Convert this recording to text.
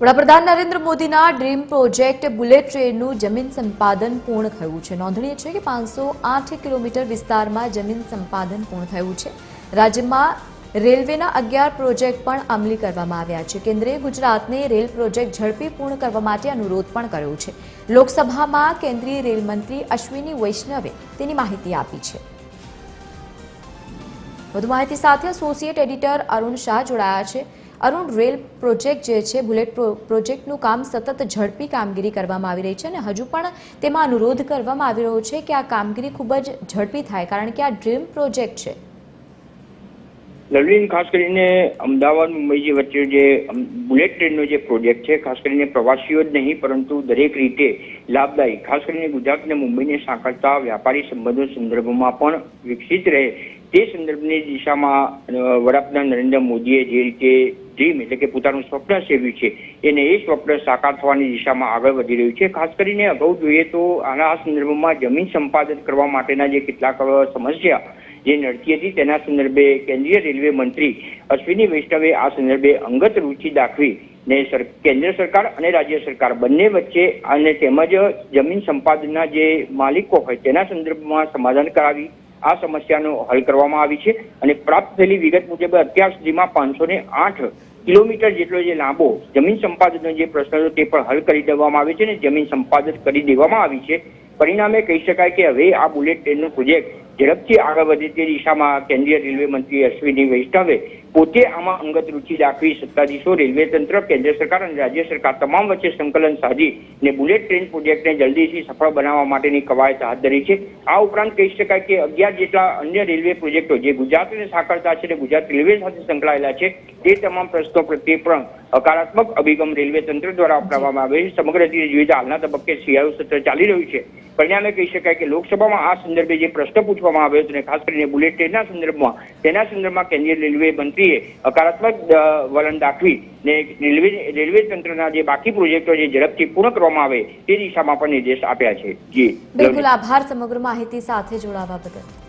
વડાપ્રધાન નરેન્દ્ર મોદીના dream project bullet ટ્રેનનું જમીન સંપાદન પૂર્ણ થયું છે. નોંધનીય છે કે પાંચસો આઠ કિલોમીટર વિસ્તારમાં જમીન સંપાદન પૂર્ણ થયું છે. રાજ્યમાં રેલવેના અગિયાર પ્રોજેક્ટ પણ અમલી કરવામાં આવ્યા છે. કેન્દ્રે ગુજરાતને રેલ પ્રોજેક્ટ ઝડપી પૂર્ણ કરવા માટે અનુરોધ પણ કર્યો છે. લોકસભામાં કેન્દ્રીય રેલ મંત્રી અશ્વિની વૈષ્ણવે તેની માહિતી આપી છે. વધુ માહિતી સાથે એસોસિએટ એડિટર અરુણ શાહ જોડાયા છે. અરુણ રેલ પ્રોજેક્ટ જે છે, બુલેટ પ્રો- પ્રોજેક્ટનું કામ સતત ઝડપી કામગીરી કરવામાં આવી રહી છે અને હજુ પણ તેમાં અનુરોધ કરવામાં આવી રહ્યો છે કે આ કામગીરી ખૂબ જ ઝડપી થાય, કારણ કે આ ડ્રીમ પ્રોજેક્ટ છે. લવલીન ખાસ કરીને અમદાવાદ, મુંબઈ જે વચ્ચે જે બુલેટ ટ્રેનનો જે પ્રોજેક્ટ છે, ખાસ કરીને પ્રવાસીઓ જ નહીં, પરંતુ દરેક રીતે લાભદાયી, ખાસ કરીને ગુજરાત અને મુંબઈને સાંકળતા વ્યાપારી સંબંધો સંદર્ભમાં પણ વિકસિત રહે, તે સંદર્ભની દિશામાં વડાપ્રધાન નરેન્દ્ર મોદીએ જે રીતે ડ્રીમ એટલે કે પોતાનું સ્વપ્ન સેવ્યું છે. એને એ સ્વપ્ન સાકાર થવાની દિશામાં આગળ વધી રહ્યું છે. ખાસ કરીને અગાઉ જોઈએ તો આના સંદર્ભમાં જમીન સંપાદન કરવા માટેના જે કેટલાક સમસ્યા જે નડતી હતી, તેના સંદર્ભે કેન્દ્રીય રેલવે મંત્રી અશ્વિની વૈષ્ણવે આ સંદર્ભે અંગત રુચિ દાખવી ને કેન્દ્ર સરકાર અને રાજ્ય સરકાર બંને વચ્ચે અને તેમજ જમીન સંપાદનના જે માલિકો હોય તેના સંદર્ભમાં સમાધાન કરાવી આ સમસ્યાનો હલ કરવામાં આવી છે. અને પ્રાપ્ત થયેલી વિગત મુજબ અત્યાર સુધીમાં પાંચસો ને આઠ કિલોમીટર જેટલો જે લાંબો જમીન સંપાદનનો જે પ્રશ્ન હતો તે પણ હલ કરી દેવામાં આવે છે અને જમીન સંપાદન કરી દેવામાં આવી છે. પરિણામે કહી શકાય કે હવે આ બુલેટ ટ્રેનનો પ્રોજેક્ટ ઝડપથી આગળ વધે તે દિશામાં કેન્દ્રીય રેલવે મંત્રી અશ્વિની વૈષ્ણવે પોતે આમાં અંગત રૂચિ દાખવી સત્તાધીશો રેલવે તંત્ર, કેન્દ્ર સરકાર અને રાજ્ય સરકાર તમામ વચ્ચે સંકલન સાધી ને બુલેટ ટ્રેન પ્રોજેક્ટને જલ્દીથી સફળ બનાવવા માટેની કવાયત હાથ ધરી છે. આ ઉપરાંત કહી શકાય કે અગિયાર જેટલા અન્ય રેલવે પ્રોજેક્ટો જે ગુજરાતને સાંકળતા છે અને ગુજરાત રેલવે સાથે સંકળાયેલા છે, તે તમામ પ્રશ્નો પ્રત્યે પણ હકારાત્મક અભિગમ રેલવે તંત્ર દ્વારા અપનાવવામાં આવે છે. સમગ્ર રીતે જોઈએ હાલના તબક્કે શિયાળુ સત્ર ચાલી રહ્યું છે પરિણામે કહી શકાય કે લોકસભામાં આ સંદર્ભે જે પ્રશ્ન પૂછવામાં આવ્યો હતો ખાસ કરીને બુલેટ ટ્રેનના સંદર્ભમાં, તેના સંદર્ભમાં કેન્દ્રીય રેલવે મંત્રીએ હકારાત્મક વલણ દાખવી ને રેલવે રેલવે તંત્રના જે બાકી પ્રોજેક્ટો જે ઝડપથી પૂર્ણ કરવામાં આવે તે દિશામાં પણ નિર્દેશ આપ્યા છે. જી. બિલકુલ આભાર સમગ્ર માહિતી સાથે જોડાવા બદલ.